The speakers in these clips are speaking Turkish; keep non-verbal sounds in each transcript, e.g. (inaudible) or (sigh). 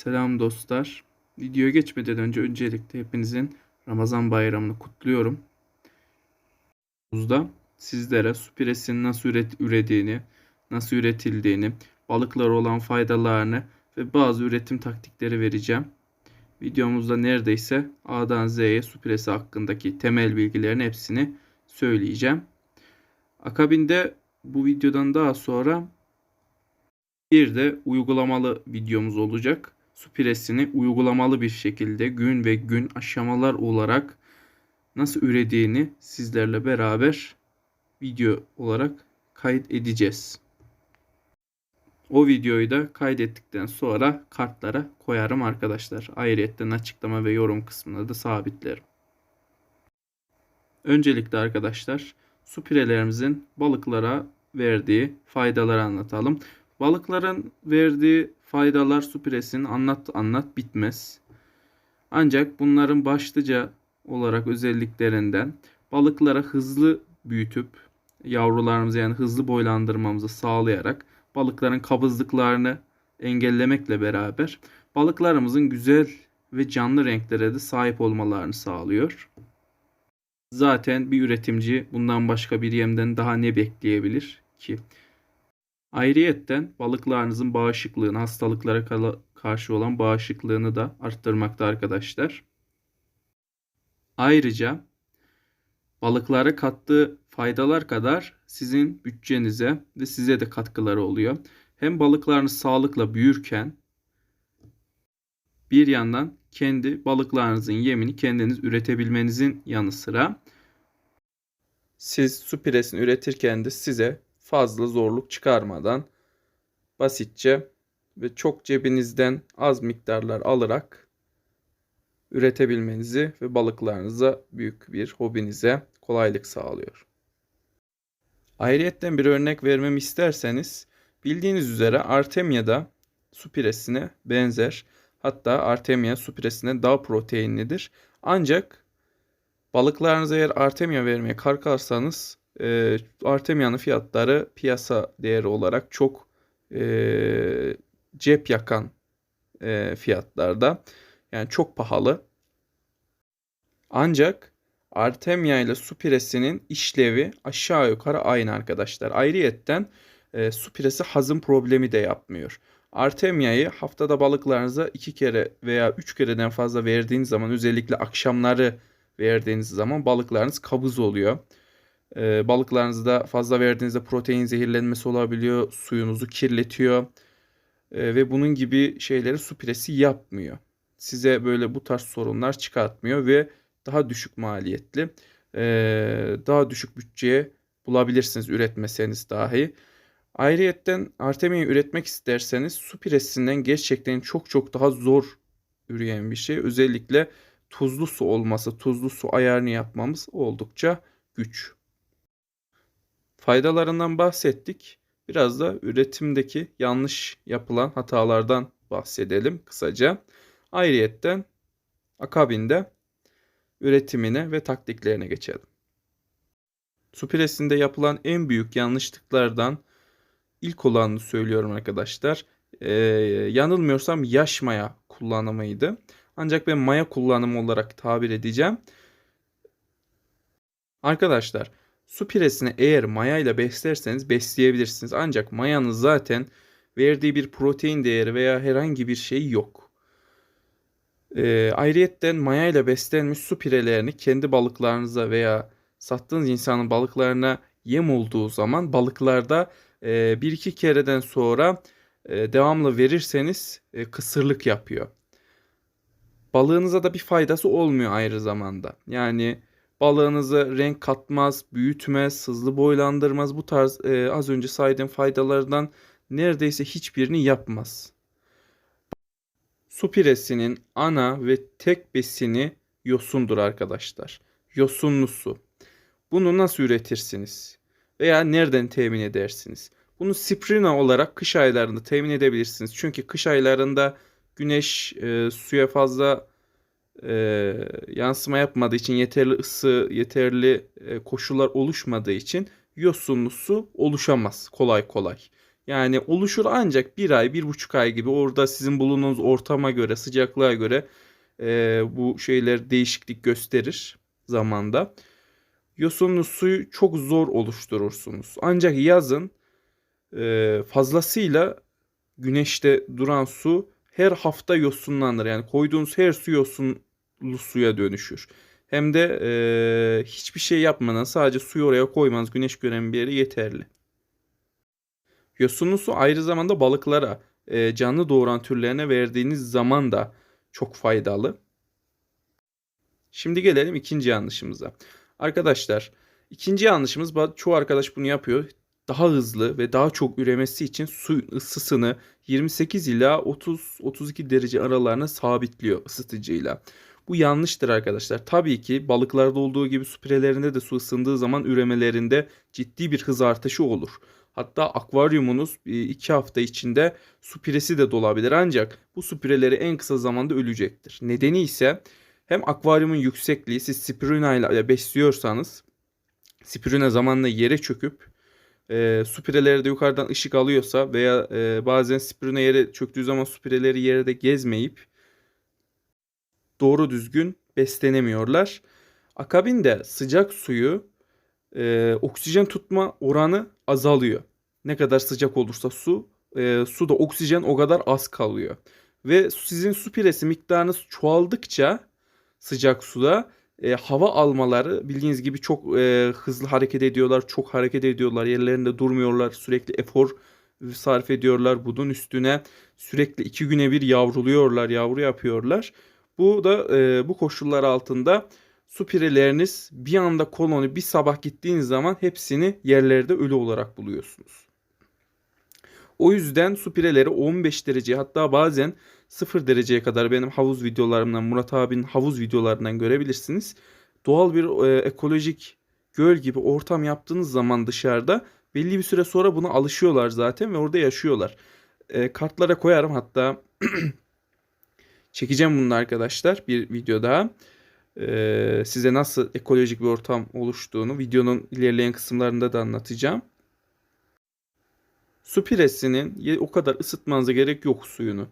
Selam dostlar. Videoya geçmeden önce öncelikle hepinizin Ramazan bayramını kutluyorum. Buzda sizlere su piresinin nasıl üret ürediğini, nasıl üretildiğini, balıklara olan faydalarını ve bazı üretim taktikleri vereceğim. Videomuzda neredeyse A'dan Z'ye su piresi hakkındaki temel bilgilerin hepsini söyleyeceğim. Akabinde bu videodan daha sonra bir de uygulamalı videomuz olacak. Su piresini uygulamalı bir şekilde gün ve gün aşamalar olarak nasıl ürediğini sizlerle beraber video olarak kayıt edeceğiz. O videoyu da kaydettikten sonra kartlara koyarım arkadaşlar. Ayrıyetten açıklama ve yorum kısmına da sabitlerim. Öncelikle arkadaşlar su pirelerimizin balıklara verdiği faydaları anlatalım. Balıkların verdiği faydalar su piresinin anlat anlat bitmez. Ancak bunların başlıca olarak özelliklerinden balıklara hızlı büyütüp yavrularımızı yani hızlı boylandırmamızı sağlayarak balıkların kabızlıklarını engellemekle beraber balıklarımızın güzel ve canlı renklere de sahip olmalarını sağlıyor. Zaten bir üretimci bundan başka bir yemden daha ne bekleyebilir ki? Ayrıyetten balıklarınızın bağışıklığını, hastalıklara karşı olan bağışıklığını da arttırmakta arkadaşlar. Ayrıca balıklara kattığı faydalar kadar sizin bütçenize ve size de katkıları oluyor. Hem balıklarınız sağlıkla büyürken bir yandan kendi balıklarınızın yemini kendiniz üretebilmenizin yanı sıra siz su piresini üretirken de size fazla zorluk çıkarmadan basitçe ve çok cebinizden az miktarlar alarak üretebilmenizi ve balıklarınıza büyük bir hobinize kolaylık sağlıyor. Ayrıyetten bir örnek vermemi isterseniz bildiğiniz üzere Artemia'da su piresine benzer. Hatta Artemia su piresine daha proteinlidir. Ancak balıklarınıza eğer Artemia vermeye kalkarsanız e, Artemia'nın fiyatları piyasa değeri olarak çok e, cep yakan e, fiyatlarda. Yani çok pahalı. Ancak Artemia ile su piresinin işlevi aşağı yukarı aynı arkadaşlar. Ayrıyetten e, su piresi hazım problemi de yapmıyor. Artemia'yı haftada balıklarınıza iki kere veya üç kereden fazla verdiğiniz zaman özellikle akşamları verdiğiniz zaman balıklarınız kabız oluyor. E, balıklarınızda fazla verdiğinizde protein zehirlenmesi olabiliyor. Suyunuzu kirletiyor. E, ve bunun gibi şeyleri su piresi yapmıyor. Size böyle bu tarz sorunlar çıkartmıyor ve daha düşük maliyetli, e, daha düşük bütçeye bulabilirsiniz üretmeseniz dahi. Ayrıyetten Artemia'yı üretmek isterseniz su piresinden gerçekten çok çok daha zor üreyen bir şey. Özellikle tuzlu su olması, tuzlu su ayarını yapmamız oldukça güç. Faydalarından bahsettik. Biraz da üretimdeki yanlış yapılan hatalardan bahsedelim kısaca. Ayrıyetten akabinde üretimine ve taktiklerine geçelim. Su piresinde yapılan en büyük yanlışlıklardan ilk olanını söylüyorum arkadaşlar. Ee, yanılmıyorsam yaş maya kullanımıydı. Ancak ben maya kullanımı olarak tabir edeceğim. Arkadaşlar su piresini eğer maya ile beslerseniz besleyebilirsiniz. Ancak mayanın zaten verdiği bir protein değeri veya herhangi bir şey yok. E, ayrıyetten maya ile beslenmiş su pirelerini kendi balıklarınıza veya sattığınız insanın balıklarına yem olduğu zaman balıklarda e, bir iki kereden sonra e, devamlı verirseniz e, kısırlık yapıyor. Balığınıza da bir faydası olmuyor ayrı zamanda. Yani balığınızı renk katmaz, büyütmez, hızlı boylandırmaz. Bu tarz e, az önce saydığım faydalardan neredeyse hiçbirini yapmaz. Su piresinin ana ve tek besini yosundur arkadaşlar. Yosunlu su. Bunu nasıl üretirsiniz? Veya nereden temin edersiniz? Bunu sprina olarak kış aylarında temin edebilirsiniz. Çünkü kış aylarında güneş e, suya fazla e, yansıma yapmadığı için yeterli ısı, yeterli e, koşullar oluşmadığı için yosunlu su oluşamaz kolay kolay. Yani oluşur ancak bir ay, bir buçuk ay gibi orada sizin bulunduğunuz ortama göre, sıcaklığa göre e, bu şeyler değişiklik gösterir zamanda. Yosunlu suyu çok zor oluşturursunuz. Ancak yazın e, fazlasıyla güneşte duran su her hafta yosunlanır. Yani koyduğunuz her su yosunlu suya dönüşür. Hem de e, hiçbir şey yapmadan sadece suyu oraya koymanız güneş gören bir yere yeterli. Yosunlu su ayrı zamanda balıklara, e, canlı doğuran türlerine verdiğiniz zaman da çok faydalı. Şimdi gelelim ikinci yanlışımıza. Arkadaşlar ikinci yanlışımız çoğu arkadaş bunu yapıyor. Daha hızlı ve daha çok üremesi için su ısısını 28 ila 30-32 derece aralarına sabitliyor ısıtıcıyla. Bu yanlıştır arkadaşlar. Tabii ki balıklarda olduğu gibi su pirelerinde de su ısındığı zaman üremelerinde ciddi bir hız artışı olur. Hatta akvaryumunuz 2 hafta içinde su piresi de dolabilir ancak bu su en kısa zamanda ölecektir. Nedeni ise hem akvaryumun yüksekliği siz spiruna ile besliyorsanız spiruna zamanla yere çöküp e, su de yukarıdan ışık alıyorsa veya e, bazen spiruna yere çöktüğü zaman su pireleri yerde gezmeyip doğru düzgün beslenemiyorlar. Akabinde sıcak suyu e, oksijen tutma oranı azalıyor. Ne kadar sıcak olursa su, e, suda oksijen o kadar az kalıyor. Ve sizin su piresi miktarınız çoğaldıkça sıcak suda e, hava almaları bildiğiniz gibi çok e, hızlı hareket ediyorlar, çok hareket ediyorlar, yerlerinde durmuyorlar, sürekli efor sarf ediyorlar. Bunun üstüne sürekli iki güne bir yavruluyorlar, yavru yapıyorlar. Bu da e, bu koşullar altında su pireleriniz bir anda koloni bir sabah gittiğiniz zaman hepsini yerlerde ölü olarak buluyorsunuz. O yüzden su pireleri 15 derece hatta bazen 0 dereceye kadar benim havuz videolarımdan Murat abinin havuz videolarından görebilirsiniz. Doğal bir e, ekolojik göl gibi ortam yaptığınız zaman dışarıda belli bir süre sonra buna alışıyorlar zaten ve orada yaşıyorlar. E, kartlara koyarım hatta (clears throat) çekeceğim bunu arkadaşlar bir video daha. E, size nasıl ekolojik bir ortam oluştuğunu videonun ilerleyen kısımlarında da anlatacağım. Su piresinin o kadar ısıtmanıza gerek yok suyunu.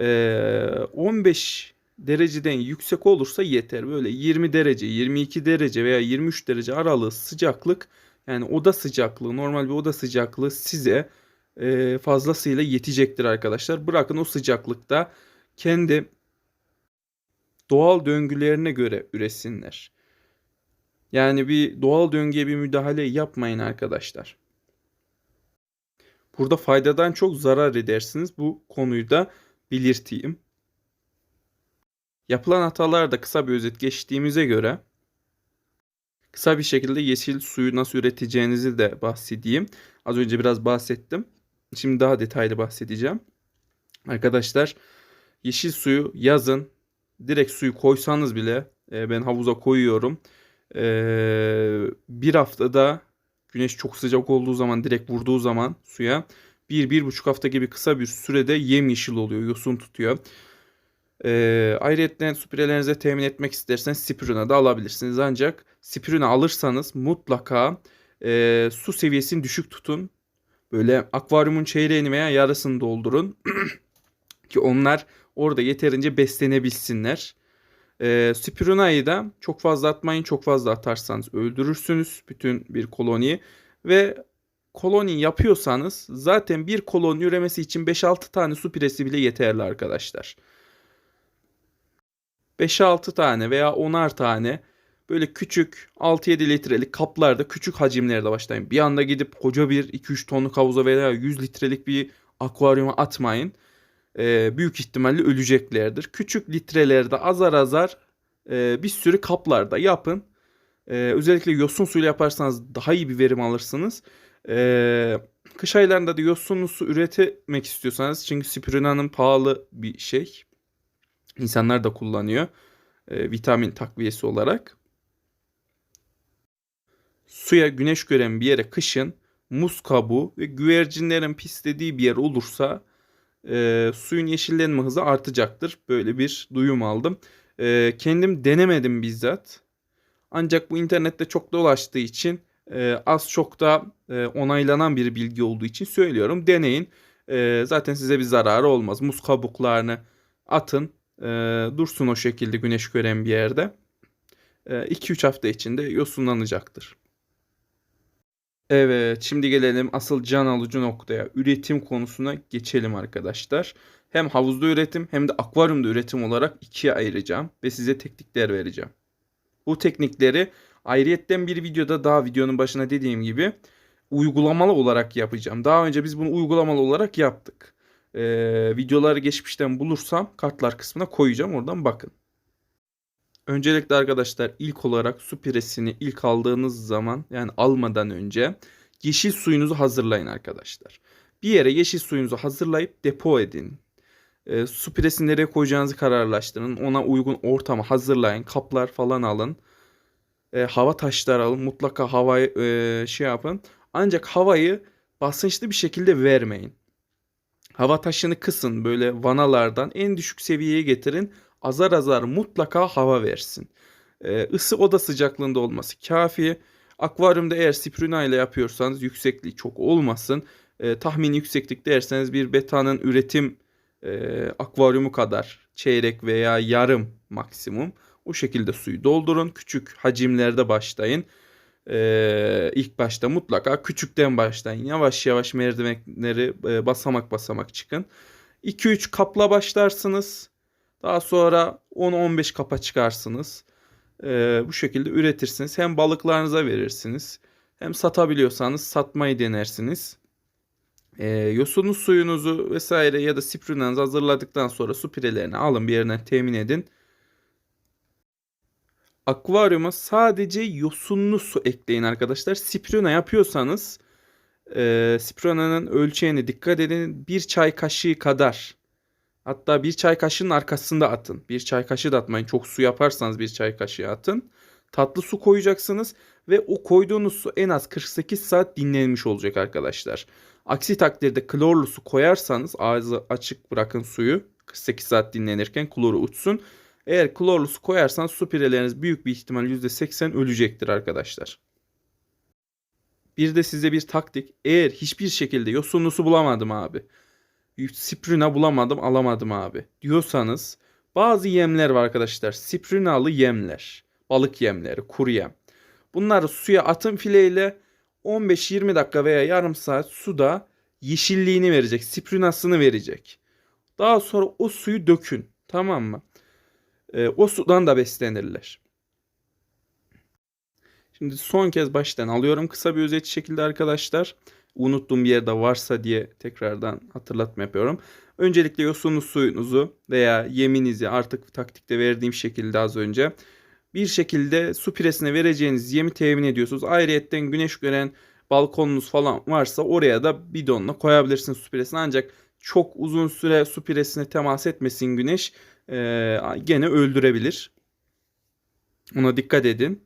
Ee, 15 dereceden yüksek olursa yeter. Böyle 20 derece, 22 derece veya 23 derece aralığı sıcaklık yani oda sıcaklığı, normal bir oda sıcaklığı size e, fazlasıyla yetecektir arkadaşlar. Bırakın o sıcaklıkta kendi doğal döngülerine göre üresinler. Yani bir doğal döngüye bir müdahale yapmayın arkadaşlar. Burada faydadan çok zarar edersiniz. Bu konuyu da belirteyim. Yapılan hatalar da kısa bir özet geçtiğimize göre kısa bir şekilde yeşil suyu nasıl üreteceğinizi de bahsedeyim. Az önce biraz bahsettim. Şimdi daha detaylı bahsedeceğim. Arkadaşlar yeşil suyu yazın direkt suyu koysanız bile e, ben havuza koyuyorum. E, bir haftada güneş çok sıcak olduğu zaman direkt vurduğu zaman suya bir, bir buçuk hafta gibi kısa bir sürede yemyeşil oluyor, yosun tutuyor. Ee, ayrıca su pirelerinize temin etmek isterseniz spiruna da alabilirsiniz. Ancak spiruna alırsanız mutlaka e, su seviyesini düşük tutun. Böyle akvaryumun çeyreğini veya yarısını doldurun. (clears throat) Ki onlar orada yeterince beslenebilsinler. E, spirunayı da çok fazla atmayın. Çok fazla atarsanız öldürürsünüz bütün bir koloniyi. Ve koloni yapıyorsanız zaten bir koloni üremesi için 5-6 tane su piresi bile yeterli arkadaşlar. 5-6 tane veya 10'ar tane böyle küçük 6-7 litrelik kaplarda küçük hacimlerde başlayın. Bir anda gidip koca bir 2-3 tonluk havuza veya 100 litrelik bir akvaryuma atmayın. Ee, büyük ihtimalle öleceklerdir. Küçük litrelerde azar azar e, bir sürü kaplarda yapın. Ee, özellikle yosun suyla yaparsanız daha iyi bir verim alırsınız. Ee, kış aylarında da yosunlu su üretmek istiyorsanız çünkü spirulina'nın pahalı bir şey. İnsanlar da kullanıyor. Ee, vitamin takviyesi olarak. Suya güneş gören bir yere kışın muz kabuğu ve güvercinlerin pislediği bir yer olursa e, suyun yeşillenme hızı artacaktır. Böyle bir duyum aldım. E, kendim denemedim bizzat. Ancak bu internette çok dolaştığı için e, az çok da e, onaylanan bir bilgi olduğu için söylüyorum. Deneyin. E, zaten size bir zararı olmaz. Muz kabuklarını atın. E, dursun o şekilde güneş gören bir yerde. 2-3 hafta içinde yosunlanacaktır. Evet, şimdi gelelim asıl can alıcı noktaya. Üretim konusuna geçelim arkadaşlar. Hem havuzda üretim hem de akvaryumda üretim olarak ikiye ayıracağım ve size teknikler vereceğim. Bu teknikleri ayrıyetten bir videoda daha videonun başına dediğim gibi uygulamalı olarak yapacağım. Daha önce biz bunu uygulamalı olarak yaptık. Ee, videoları geçmişten bulursam kartlar kısmına koyacağım. Oradan bakın. Öncelikle arkadaşlar ilk olarak su piresini ilk aldığınız zaman yani almadan önce yeşil suyunuzu hazırlayın arkadaşlar. Bir yere yeşil suyunuzu hazırlayıp depo edin. E, su piresini nereye koyacağınızı kararlaştırın. Ona uygun ortamı hazırlayın. Kaplar falan alın. E, hava taşları alın. Mutlaka havayı e, şey yapın. Ancak havayı basınçlı bir şekilde vermeyin. Hava taşını kısın böyle vanalardan en düşük seviyeye getirin azar azar mutlaka hava versin. Ee, ısı oda sıcaklığında olması kafi. Akvaryumda eğer spruna ile yapıyorsanız yüksekliği çok olmasın. Ee, tahmini yükseklik derseniz bir beta'nın üretim e, akvaryumu kadar çeyrek veya yarım maksimum. O şekilde suyu doldurun. Küçük hacimlerde başlayın. Ee, ilk başta mutlaka küçükten başlayın. Yavaş yavaş merdivenleri e, basamak basamak çıkın. 2-3 kapla başlarsınız. Daha sonra 10-15 kapa çıkarsınız. Ee, bu şekilde üretirsiniz. Hem balıklarınıza verirsiniz. Hem satabiliyorsanız satmayı denersiniz. Ee, yosunuz suyunuzu vesaire ya da sprünanızı hazırladıktan sonra su pirelerini alın bir yerden temin edin. Akvaryuma sadece yosunlu su ekleyin arkadaşlar. Spruna yapıyorsanız e, sprunanın ölçeğine dikkat edin. Bir çay kaşığı kadar Hatta bir çay kaşığının arkasında atın. Bir çay kaşığı da atmayın. Çok su yaparsanız bir çay kaşığı atın. Tatlı su koyacaksınız ve o koyduğunuz su en az 48 saat dinlenmiş olacak arkadaşlar. Aksi takdirde klorlu su koyarsanız ağzı açık bırakın suyu. 48 saat dinlenirken kloru uçsun. Eğer klorlu su koyarsanız su pireleriniz büyük bir ihtimal %80 ölecektir arkadaşlar. Bir de size bir taktik. Eğer hiçbir şekilde yosunlu su bulamadım abi Sprina bulamadım alamadım abi diyorsanız bazı yemler var arkadaşlar. Sprinalı yemler. Balık yemleri, kuru yem. Bunları suya atın fileyle 15-20 dakika veya yarım saat suda yeşilliğini verecek. Sprinasını verecek. Daha sonra o suyu dökün. Tamam mı? Ee, o sudan da beslenirler. Şimdi son kez baştan alıyorum kısa bir özet şekilde arkadaşlar unuttuğum bir yerde varsa diye tekrardan hatırlatma yapıyorum. Öncelikle yosunlu suyunuzu veya yeminizi artık taktikte verdiğim şekilde az önce bir şekilde su piresine vereceğiniz yemi temin ediyorsunuz. Ayrıyetten güneş gören balkonunuz falan varsa oraya da bidonla koyabilirsiniz su piresine. Ancak çok uzun süre su piresine temas etmesin güneş ee, gene öldürebilir. Ona dikkat edin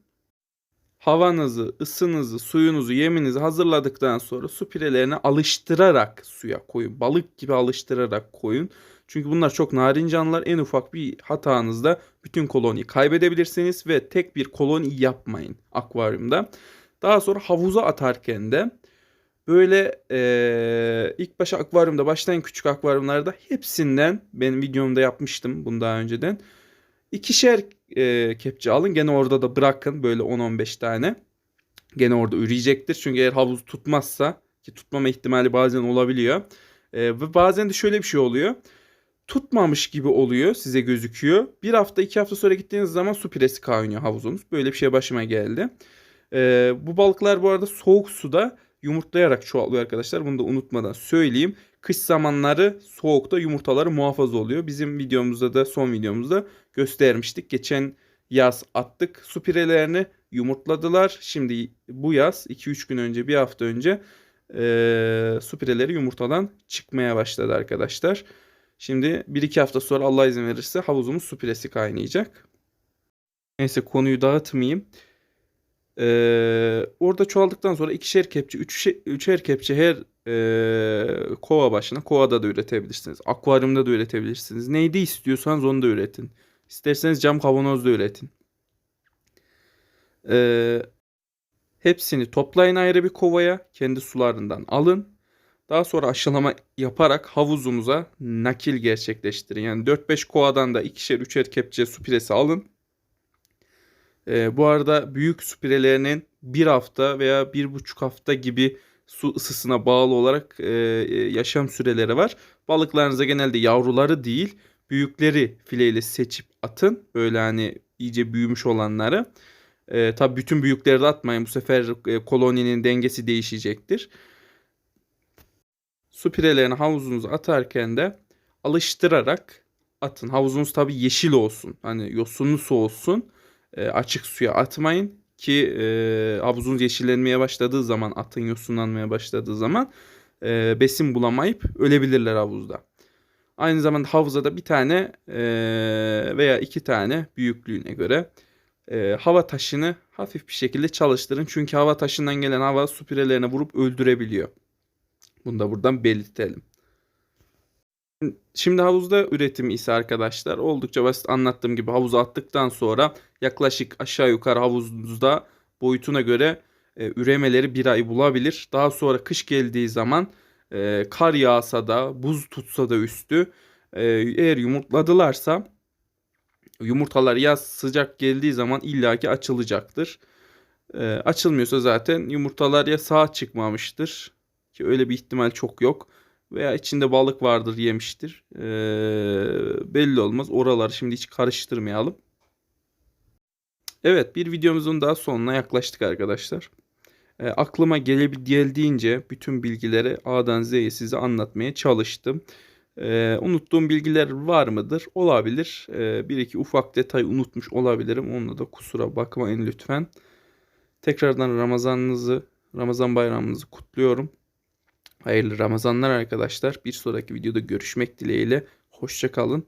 havanızı, ısınızı, suyunuzu, yeminizi hazırladıktan sonra su pirelerini alıştırarak suya koyun. Balık gibi alıştırarak koyun. Çünkü bunlar çok narin canlılar. En ufak bir hatanızda bütün koloniyi kaybedebilirsiniz ve tek bir koloni yapmayın akvaryumda. Daha sonra havuza atarken de böyle e, ilk başa akvaryumda başlayan küçük akvaryumlarda hepsinden benim videomda yapmıştım bunu daha önceden İkişer e, kepçe alın. Gene orada da bırakın böyle 10-15 tane. Gene orada üreyecektir. Çünkü eğer havuz tutmazsa ki tutmama ihtimali bazen olabiliyor. E, ve bazen de şöyle bir şey oluyor. Tutmamış gibi oluyor size gözüküyor. Bir hafta iki hafta sonra gittiğiniz zaman su piresi kaynıyor havuzunuz. Böyle bir şey başıma geldi. E, bu balıklar bu arada soğuk suda yumurtlayarak çoğalıyor arkadaşlar. Bunu da unutmadan söyleyeyim. Kış zamanları soğukta yumurtaları muhafaza oluyor. Bizim videomuzda da son videomuzda göstermiştik. Geçen yaz attık su pirelerini yumurtladılar. Şimdi bu yaz 2-3 gün önce bir hafta önce e, su pireleri yumurtadan çıkmaya başladı arkadaşlar. Şimdi 1-2 hafta sonra Allah izin verirse havuzumuz su piresi kaynayacak. Neyse konuyu dağıtmayayım. Ee, orada çoğaldıktan sonra ikişer kepçe, üç, üçer kepçe her e, kova başına kovada da üretebilirsiniz. Akvaryumda da üretebilirsiniz. Neydi istiyorsanız onu da üretin. İsterseniz cam kavanozda üretin. Ee, Hepsini toplayın ayrı bir kovaya. Kendi sularından alın. Daha sonra aşılama yaparak havuzunuza nakil gerçekleştirin. Yani 4-5 kovadan da ikişer üçer kepçe su piresi alın. Ee, bu arada büyük su pirelerinin bir hafta veya bir buçuk hafta gibi su ısısına bağlı olarak e, yaşam süreleri var. Balıklarınıza genelde yavruları değil büyükleri fileyle seçip atın. Böyle hani iyice büyümüş olanları. E, tabii bütün büyükleri de atmayın. Bu sefer e, koloninin dengesi değişecektir. Su pirelerini havuzunuza atarken de alıştırarak atın. Havuzunuz tabii yeşil olsun. Hani yosunlu su olsun. E, açık suya atmayın ki e, havuzunuz yeşillenmeye başladığı zaman atın yosunlanmaya başladığı zaman e, besin bulamayıp ölebilirler havuzda. Aynı zamanda havuza da bir tane veya iki tane büyüklüğüne göre hava taşını hafif bir şekilde çalıştırın. Çünkü hava taşından gelen hava su vurup öldürebiliyor. Bunu da buradan belirtelim. Şimdi havuzda üretim ise arkadaşlar oldukça basit anlattığım gibi havuza attıktan sonra yaklaşık aşağı yukarı havuzda boyutuna göre üremeleri bir ay bulabilir. Daha sonra kış geldiği zaman e, kar yağsa da buz tutsa da üstü e, eğer yumurtladılarsa yumurtalar yaz sıcak geldiği zaman illaki açılacaktır. E, açılmıyorsa zaten yumurtalar ya sağ çıkmamıştır ki öyle bir ihtimal çok yok veya içinde balık vardır yemiştir. E, belli olmaz. Oraları şimdi hiç karıştırmayalım. Evet bir videomuzun daha sonuna yaklaştık arkadaşlar. E, aklıma geldiğince bütün bilgileri A'dan Z'ye size anlatmaya çalıştım. E, unuttuğum bilgiler var mıdır? Olabilir. E, bir iki ufak detay unutmuş olabilirim. Onunla da kusura bakmayın lütfen. Tekrardan Ramazanınızı, Ramazan bayramınızı kutluyorum. Hayırlı Ramazanlar arkadaşlar. Bir sonraki videoda görüşmek dileğiyle. Hoşçakalın.